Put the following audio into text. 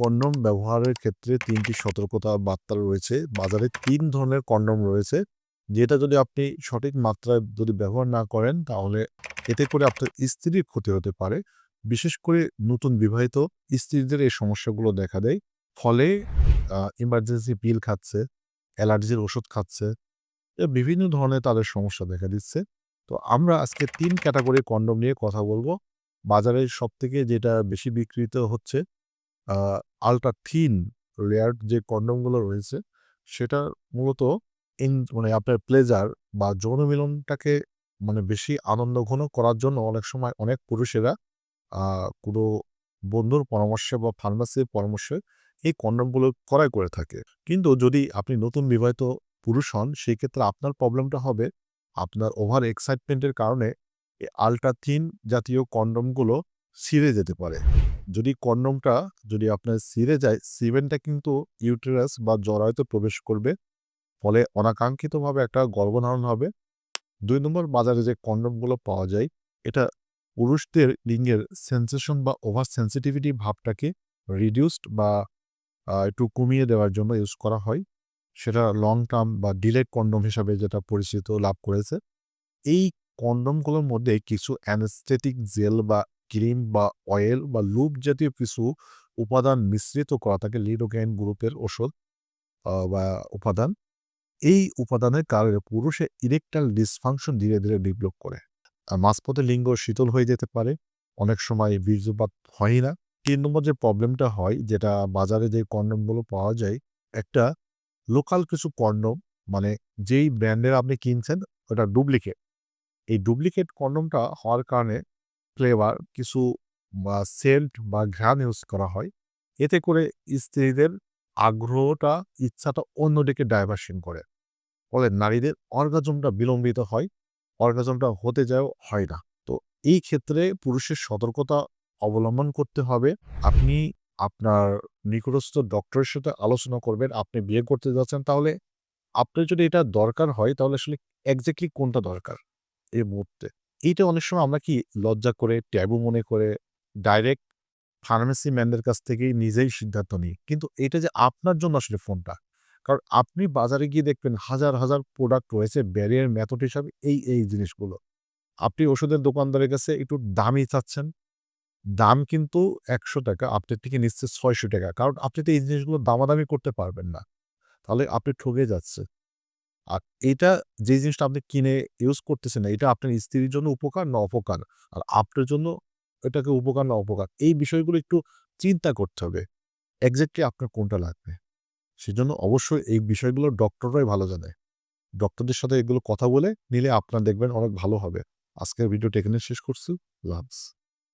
Condom ব্যবহারের ক্ষেত্রে তিনটি সতর্কতা বার্তা রয়েছে। বাজারে তিন ধরনের কন্ডম রয়েছে, যেটা যদি আপনি সঠিক মাত্রায় যদি ব্যবহার না করেন, তাহলে এতে করে আপনার স্ত্রীর ক্ষতি হতে পারে। বিশেষ করে নতুন বিবাহিত স্ত্রীদের এই সমস্যাগুলো দেখা দেয়। ফলে ইমার্জেন্সি পিল খাচ্ছে, অ্যালার্জির ওষুধ খাচ্ছে বিভিন্ন ধরনের তাদের সমস্যা দেখা দিচ্ছে। তো আমরা আজকে তিন ক্যাটাগরি কন্ডম নিয়ে কথা বলব। বাজারে সব থেকে যেটা বেশি বিক্রিত হচ্ছে আলট্রা থিন লেয়ার যে কন্ডমগুলো রয়েছে, সেটা মূলত ইন মানে আপনার প্লেজার বা যৌন মিলনটাকে মানে বেশি আনন্দঘন করার জন্য অনেক সময় অনেক পুরুষেরা কোনো বন্ধুর পরামর্শে বা ফার্মাসির পরামর্শে এই কন্ডমগুলো ক্রয় করে থাকে। কিন্তু যদি আপনি নতুন বিবাহিত পুরুষ হন, সেই ক্ষেত্রে আপনার প্রবলেমটা হবে আপনার ওভার এক্সাইটমেন্টের কারণে আলট্রা থিন জাতীয় কন্ডমগুলো ছিঁড়ে যেতে পারে। যদি কন্ডমটা যদি আপনার ছিঁড়ে যায় সিমেন্টটা কিন্তু ইউটেরাস বা জরায়ুতে প্রবেশ করবে। ফলে অনাকাঙ্ক্ষিতভাবে একটা গর্ভধারণ হবে। দুই নম্বর বাজারে যে কন্ডমগুলো পাওয়া যায়, এটা পুরুষদের লিঙ্গের সেন্সেশন বা ওভার সেন্সিটিভিটি ভাবটাকে রিডিউসড বা একটু কমিয়ে দেওয়ার জন্য ইউজ করা হয়। সেটা লং টার্ম বা ডিলেট কন্ডম হিসাবে যেটা পরিচিত লাভ করেছে। এই কন্ডমগুলোর মধ্যে কিছু অ্যানেস্থেটিক জেল বা ক্রিম বা অয়েল বা লুপ জাতীয় কিছু উপাদান মিশ্রিত করা থাকে, লিডোকাইন গ্রুপের ওষুধ বা উপাদান। এই উপাদানের কারণে পুরুষে ইরেকটাল ডিসফাংশন ধীরে ধীরে ডেভেলপ করে। আর মাঝপথে লিঙ্গ শীতল হয়ে যেতে পারে, অনেক সময় বীর্যপাত হয় না। তিন নম্বর যে প্রবলেমটা হয়, যেটা বাজারে যে কন্ডমগুলো পাওয়া যায়, একটা লোকাল কিছু কন্ডম মানে যেই ব্র্যান্ডের আপনি কিনছেন, ওটা ডুপ্লিকেট। এই ডুপ্লিকেট কন্ডমটা হওয়ার কারণে ফ্লেভার কিছু বা সেন্ট বা ঘ্রাণ ইউজ করা হয়, এতে করে স্ত্রীদের আগ্রহটা, ইচ্ছাটা অন্যদিকে ডাইভার্সন করে। ফলে নারীদের অর্গাজমটা বিলম্বিত হয়, অর্গাজমটা হতে যাও হয় না। তো এই ক্ষেত্রে পুরুষের সতর্কতা অবলম্বন করতে হবে। আপনি আপনার নিকটস্থ ডক্টরের সাথে আলোচনা করবেন, আপনি বিয়ে করতে যাচ্ছেন, তাহলে আপনার যদি এটা দরকার হয়, তাহলে আসলে এক্স্যাক্টলি কোনটা দরকার এই মুহূর্তে? এইটা অনেক সময় আমরা কি লজ্জা করে, ট্যাবু মনে করে, ডাইরেক্ট ফার্মেসি ম্যানদের কাছ থেকেই নিজেই সিদ্ধান্ত নিই। কিন্তু এটা যে আপনার জন্য আসলে ফোনটা। কারণ আপনি বাজারে গিয়ে দেখবেন হাজার হাজার প্রোডাক্ট রয়েছে ব্যারিয়ার মেথড হিসাবে, এই এই জিনিসগুলো। আপনি ওষুধের দোকানদারের কাছে একটু দামই চাচ্ছেন। দাম কিন্তু একশো টাকা আপনার থেকে নিচ্ছে ছয়শো টাকা। কারণ আপনি তো এই জিনিসগুলো দামাদামি করতে পারবেন না। তাহলে আপনি ঠকে যাচ্ছে আর এটা যে জিনিসটা আপনি কিনে ইউজ করতেছেন না, এটা আপনার স্ত্রীর জন্য উপকার না অপকার? আর আপনার জন্য এটাকে উপকার না অপকার? এই বিষয়গুলো একটু চিন্তা করতে হবে। এক্স্যাক্টলি আপনার কোনটা লাগবে? সেজন্য অবশ্যই এই বিষয়গুলো ডক্টররাই ভালো জানে। ডক্টরদের সাথে এগুলো কথা বলে নিলে আপনার দেখবেন অনেক ভালো হবে। আজকের ভিডিওটা এখানে শেষ করছি। লাভস